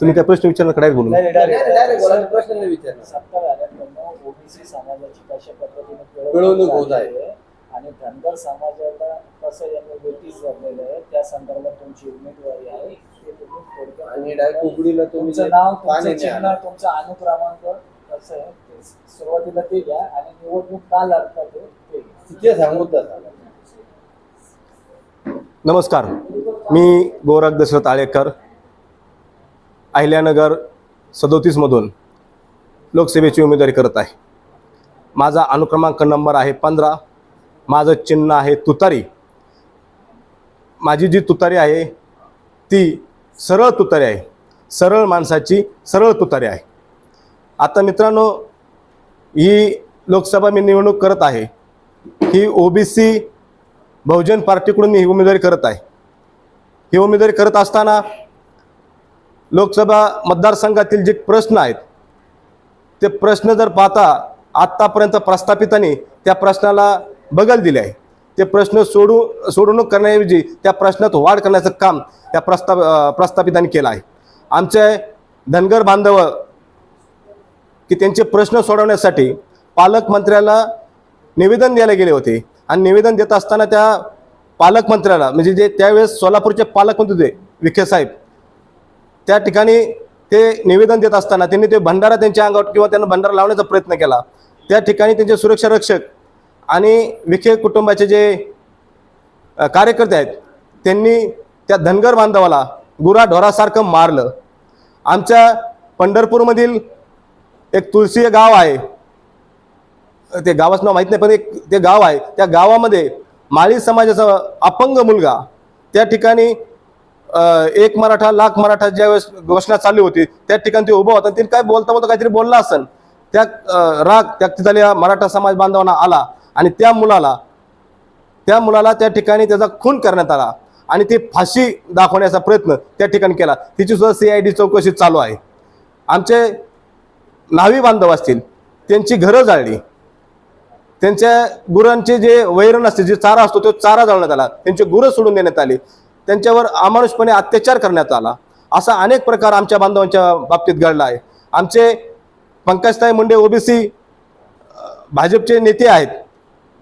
तुम्ही काय प्रश्न विचारणार कडे बोलून नाही, direct- direct बोला, ओबीसी समाजाची कशा पद्धतीने पिळवणूक होत आहे. आणि धनगर समाजाला कसं यांनी नोटीस भरलेलं आहे त्या संदर्भात तुमची उमेदवारी आहे ते तुम्ही आणि डायरेक्ट तुमचं नाव तुमचं चिन्ह. तुमचं अनुक्रमांक कसं आहे ते सुरुवातीला ते घ्या आणि निवडणूक का लढतात ते ते घ्या. ते सांगून. नमस्कार मी गोरख दशरथ आळेकर अहिल्यानगर सदोतीसमधून लोकसभेची उमेदवारी करत आहे. माझा अनुक्रमांक नंबर आहे पंधरा. माझं चिन्ह आहे तुतारी. माझी जी तुतारी आहे ती सरळ तुतारी आहे. सरळ माणसाची सरळ तुतारी आहे. आता मित्रांनो ही लोकसभा मी निवडणूक करत आहे. ही ओबीसी बहुजन पार्टीकडून मी ही उमेदवारी करत आहे. ही उमेदवारी करत असताना लोकसभा मतदारसंघातील जे प्रश्न आहेत ते प्रश्न जर पाहता आत्तापर्यंत प्रस्थापितांनी त्या प्रश्नाला बगल दिले आहे. ते प्रश्न सोडू सोडवणूक करण्याऐवजी त्या प्रश्नात वाढ करण्याचं काम त्या प्रस्ताप प्रस्थापितांनी केलं आहे. आमचे धनगर बांधव की त्यांचे प्रश्न सोडवण्यासाठी पालकमंत्र्याला निवेदन द्यायला गेले होते आणि निवेदन देत असताना त्या पालकमंत्र्याला म्हणजे जे त्यावेळेस सोलापूरचे पालकमंत्री होते विखे साहेब त्या ठिकाणी ते निवेदन देत असताना त्यांनी ते भंडारा त्यांच्या अंगावर किंवा त्यांना भंडारा लावण्याचा प्रयत्न केला. त्या ठिकाणी त्यांचे सुरक्षा रक्षक आणि विखे कुटुंबाचे जे कार्यकर्ते आहेत त्यांनी त्या धनगर बांधवाला गुरा ढोरासारखं मारलं. आमच्या पंढरपूरमधील एक तुळसी हे गाव आहे. ते गावाचं नाव माहीत नाही पण एक ते गाव आहे. त्या गावामध्ये माळी समाजाचा अपंग मुलगा त्या ठिकाणी एक मराठा लाख मराठा ज्या वेळेस घोषणा चालू होती त्या ठिकाणी ते उभं होतं. ते काय बोलता बोलता काहीतरी बोलला असेल त्या राग त्या तिथल्या मराठा समाज बांधवांना आला आणि त्या मुलाला त्या मुलाला त्या ठिकाणी त्याचा खून करण्यात आला आणि ते फाशी दाखवण्याचा प्रयत्न त्या ठिकाणी केला. तिची सुद्धा सी आय डी चौकशी चालू आहे. आमचे न्हावी बांधव असतील त्यांची घरं जाळली. त्यांच्या गुरांचे जे वैरण असते जे चारा असतो तो चारा जाळण्यात आला. त्यांचे गुरं सोडून देण्यात आली. त्यांच्यावर अमानुषपणे अत्याचार करण्यात आला. असा अनेक प्रकार आमच्या बांधवांच्या बाबतीत घडला आहे. आमचे पंकजताई मुंडे ओबीसी भाजपचे नेते आहेत.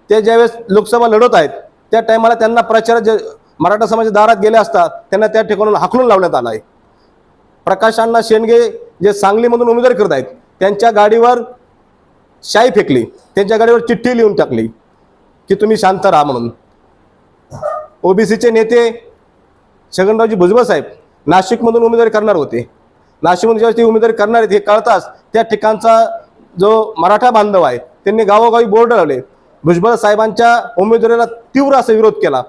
ते ज्यावेळेस लोकसभा लढवत आहेत त्या टायमाला त्यांना प्रचार जे मराठा समाजाच्या दारात गेले असतात त्यांना त्या ठिकाणून हाकलून लावण्यात आला आहे. प्रकाश अण्णा शेंडगे जे सांगलीमधून उमेदवार करत आहेत त्यांच्या गाडीवर शाई फेकली. त्यांच्या गाडीवर चिठ्ठी लिहून टाकली की तुम्ही शांत राहा म्हणून. ओबीसीचे नेते छगनरावजी भुजबळ साहेब नाशिकमधून उमेदवारी करणार होते. नाशिकमधून ज्यावेळेस ते उमेदवारी करणार आहेत हे कळताच त्या ठिकाणचा जो मराठा बांधव आहे त्यांनी गावोगावी बोर्ड लावले. भुजबळ साहेबांच्या उमेदवारीला तीव्र असा विरोध केला.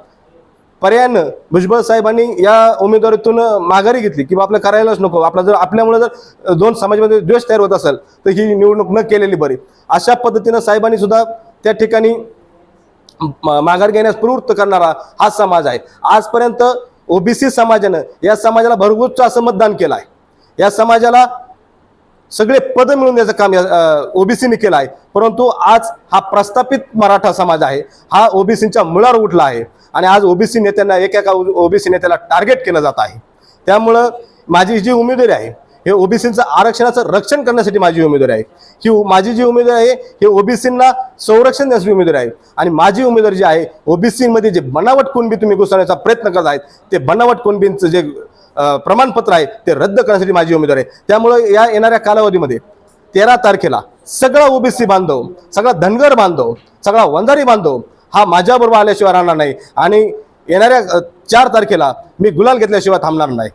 पर्यायानं भुजबळ साहेबांनी या उमेदवारीतून माघारी घेतली किंवा आपलं करायलाच नको. आपला जर आपल्यामुळे जर दोन समाजामध्ये द्वेष तयार होत असेल तर ही निवडणूक न केलेली बरी. अशा पद्धतीनं साहेबांनी सुद्धा त्या ठिकाणी माघार घेण्यास प्रवृत्त करणारा हा समाज आहे. आजपर्यंत ओबीसी समाजानं या समाजाला भरगोच्च असं मतदान केलं आहे या समाजाला सगळे पद मिळून द्यायचं काम या ओबीसीने केलं आहे परंतु आज हा प्रस्थापित मराठा समाज आहे हा ओबीसीच्या मुळावर उठला आहे आणि आज ओबीसी नेत्यांना एकेका ओबीसी नेत्याला टार्गेट केलं जात आहे. त्यामुळं माझी जी उमेदवारी आहे हे ओबीसींचं आरक्षणाचं रक्षण करण्यासाठी माझी उमेदवारी आहे. ही माझी जी उमेदवारी आहे हे ओबीसींना संरक्षण देण्याची उमेदवारी आहे. आणि माझी उमेदवारी जी आहे ओबीसीमध्ये जे बनावट कुणबी तुम्ही घुसवण्याचा प्रयत्न करत आहेत ते बनावट कुणबींचं जे प्रमाणपत्र आहे ते रद्द करण्यासाठी माझी उमेदवारी आहे. त्यामुळे या येणाऱ्या कालावधीमध्ये तेरा तारखेला सगळा ओबीसी बांधव सगळा धनगर बांधव सगळा वंधारी बांधव हा माझ्याबरोबर आल्याशिवाय राहणार नाही. आणि येणाऱ्या चार तारखेला मी गुलाल घेतल्याशिवाय थांबणार नाही.